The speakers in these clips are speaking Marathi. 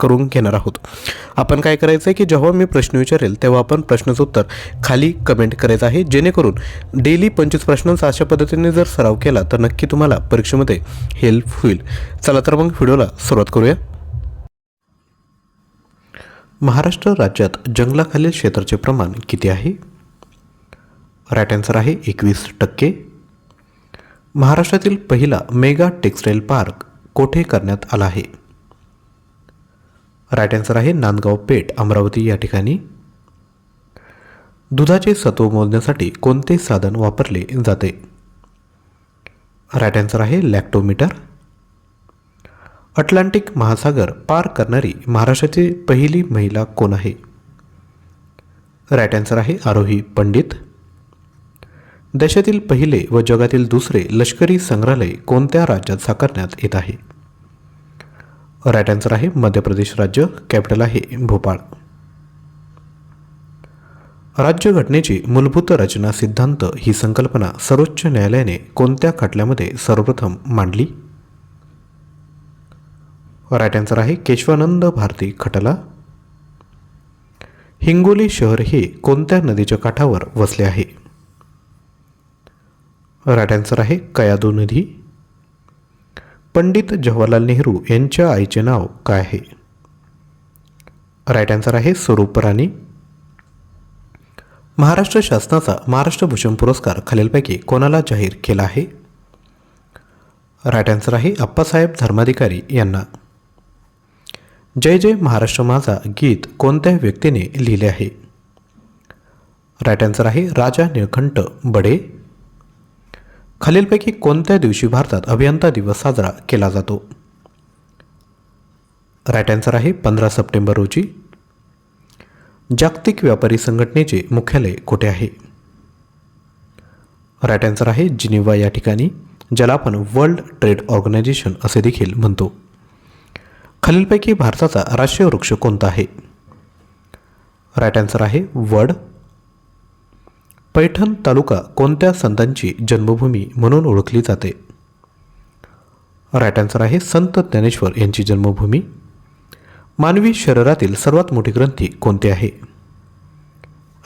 करून घेणार आहोत. आपण काय करायचं आहे की जेव्हा मी प्रश्न विचारेल तेव्हा आपण प्रश्नाचं उत्तर खाली कमेंट करायचं आहे. जेणेकरून डेली पंचवीस प्रश्नांचा अशा पद्धतीने जर सराव केला तर नक्की तुम्हाला परीक्षेमध्ये हेल्प होईल. चला तर मग व्हिडिओला सुरुवात करूया. महाराष्ट्र राज्यात जंगलाखालील क्षेत्राचे प्रमाण किती आहे? राईट आन्सर आहे एकवीस टक्के. महाराष्ट्रातील पहिला मेगा टेक्सटाईल पार्क कोठे करण्यात आला आहे? राईट आन्सर आहे नांदगाव पेठ अमरावती या ठिकाणी. दुधाचे सत्व मोजण्यासाठी कोणते साधन वापरले जाते? राईट आन्सर आहे लॅक्टोमीटर. अटलांटिक महासागर पार करणारी महाराष्ट्राची पहिली महिला कोण आहे? राईट आन्सर आहे आरोही पंडित. देशातील पहिले व जगातील दुसरे लष्करी संग्रहालय कोणत्या राज्यात साकारण्यात येत आहे? राईट आन्सर आहे मध्य प्रदेश राज्य कॅपिटल आहे भोपाळ. राज्यघटनेची मूलभूत रचना सिद्धांत ही संकल्पना सर्वोच्च न्यायालयाने कोणत्या खटल्यामध्ये सर्वप्रथम मांडली? राईट आन्सर आहे केशवानंद भारती खटला. हिंगोली शहर हे कोणत्या नदीच्या काठावर वसले आहे? राईट आन्सर आहे कयादू नदी. पंडित जवाहरलाल नेहरू यांच्या आईचे नाव काय आहे? राईट आन्सर आहे स्वरूप राणी. महाराष्ट्र शासनाचा महाराष्ट्र भूषण पुरस्कार खालीलपैकी कोणाला जाहीर केला आहे? राईट आन्सर आहे अप्पासाहेब धर्माधिकारी यांना. जय जय महाराष्ट्र माझा गीत कोणत्या व्यक्तीने लिहिले आहे? राईट आन्सर आहे राजा निळकंठ बडे. खालीलपैकी कोणत्या दिवशी भारतात अभियंता दिवस साजरा केला जातो? राईट आन्सर आहे पंधरा सप्टेंबर रोजी. जागतिक व्यापारी संघटनेचे मुख्यालय कुठे आहे? राईट आन्सर आहे जिनिव्हा या ठिकाणी ज्याला आपण वर्ल्ड ट्रेड ऑर्गनायझेशन असे देखील म्हणतो. खालीलपैकी भारताचा राष्ट्रीय वृक्ष कोणता आहे? राईट आन्सर आहे वड पैठण तालुका कोणत्या संतांची जन्मभूमी म्हणून ओळखली जाते? राईट आन्सर आहे संत ज्ञानेश्वर यांची जन्मभूमी. मानवी शरीरातील सर्वात मोठी ग्रंथी कोणती आहे?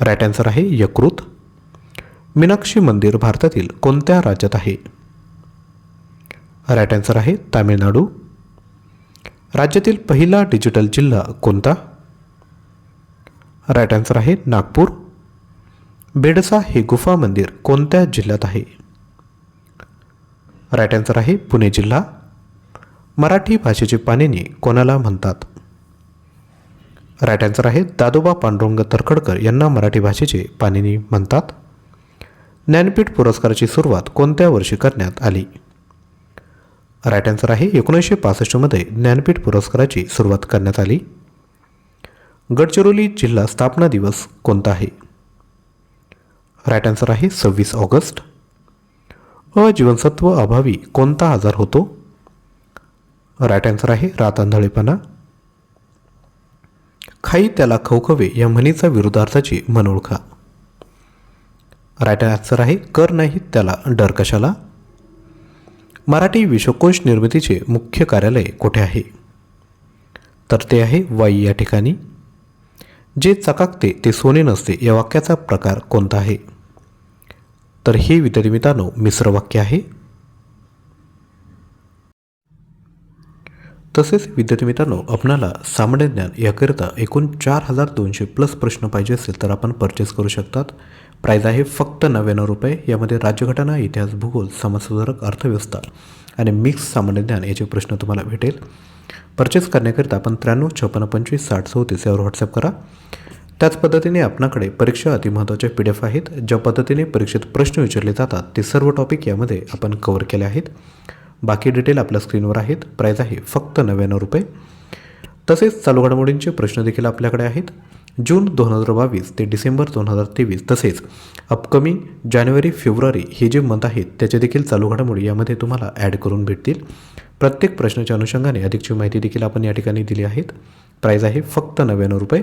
राईट आन्सर आहे यकृत. मीनाक्षी मंदिर भारतातील कोणत्या राज्यात आहे? राईट आन्सर आहे तामिळनाडू. राज्यातील पहिला डिजिटल जिल्हा कोणता? राईट आन्सर आहे नागपूर. बेडसा हे गुफा मंदिर कोणत्या जिल्ह्यात आहे? राईट आन्सर आहे पुणे जिल्हा. मराठी भाषेचे पाणिनी कोणाला म्हणतात? राईट आन्सर आहे दादोबा पांडुरंग तरखडकर यांना मराठी भाषेचे पाणिनी म्हणतात. ज्ञानपीठ पुरस्काराची सुरुवात कोणत्या वर्षी करण्यात आली? राईट आन्सर आहे एकोणीसशे पासष्टमध्ये ज्ञानपीठ पुरस्काराची सुरुवात करण्यात आली. गडचिरोली जिल्हा स्थापना दिवस कोणता आहे? राईट आन्सर आहे सव्वीस ऑगस्ट. अजीवनसत्व अभावी कोणता आजार होतो? राईट आन्सर आहे रातांधळेपणा. खाई त्याला खवखवे या म्हणीचा विरुद्धार्थाची म्हण ओळखा राईट आन्सर आहे कर नाही त्याला डर कशाला? मराठी विश्वकोश निर्मितीचे मुख्य कार्यालय कुठे आहे? तर ते आहे वाई या ठिकाणी. जे चकाकते ते सोने नसते या वाक्याचा प्रकार कोणता आहे? तर हे विद्यार्थी मित्रांनो मिश्र वाक्य आहे. तसेच विद्यार्थी मित्रांनो आपणाला सामान्य ज्ञान याकरिता एकूण चार हजार दोनशे प्लस प्रश्न पाहिजे असेल तर आपण परचेस करू शकतात. प्राईज आहे फक्त नव्याण्णव रुपये. यामध्ये राज्यघटना इतिहास भूगोल समाजसुधारक अर्थव्यवस्था आणि मिक्स सामान्य ज्ञान याचे प्रश्न तुम्हाला भेटेल. परचेस करण्याकरिता आपण त्र्याण्णव छप्पन्न पंचवीस साठ चौतीस यावर व्हॉट्सअप करा. त्याच पद्धतीने आपणाकडे परीक्षा अतिमहत्त्वाचे पी डी एफ आहेत ज्या पद्धतीने परीक्षेत प्रश्न विचारले जातात ते सर्व टॉपिक यामध्ये आपण कवर केले आहेत. बाकी डिटेल आपल्या स्क्रीनवर आहेत. प्राईज आहे फक्त नव्याण्णव रुपये. तसेच चालू घडामोडींचे प्रश्न देखील आपल्याकडे आहेत. जून दोन हजार बावीस ते डिसेंबर दोन हजार तेवीस तसेच अपकमिंग जानेवारी फेब्रुवारी हे जे मंथ आहेत त्याचे देखील चालू घडामोडी यामध्ये तुम्हाला ॲड करून भेटतील. प्रत्येक प्रश्नाच्या अनुषंगाने अधिकची माहिती देखील आपण या ठिकाणी दिली आहेत. प्राईज आहे फक्त नव्याण्णव रुपये.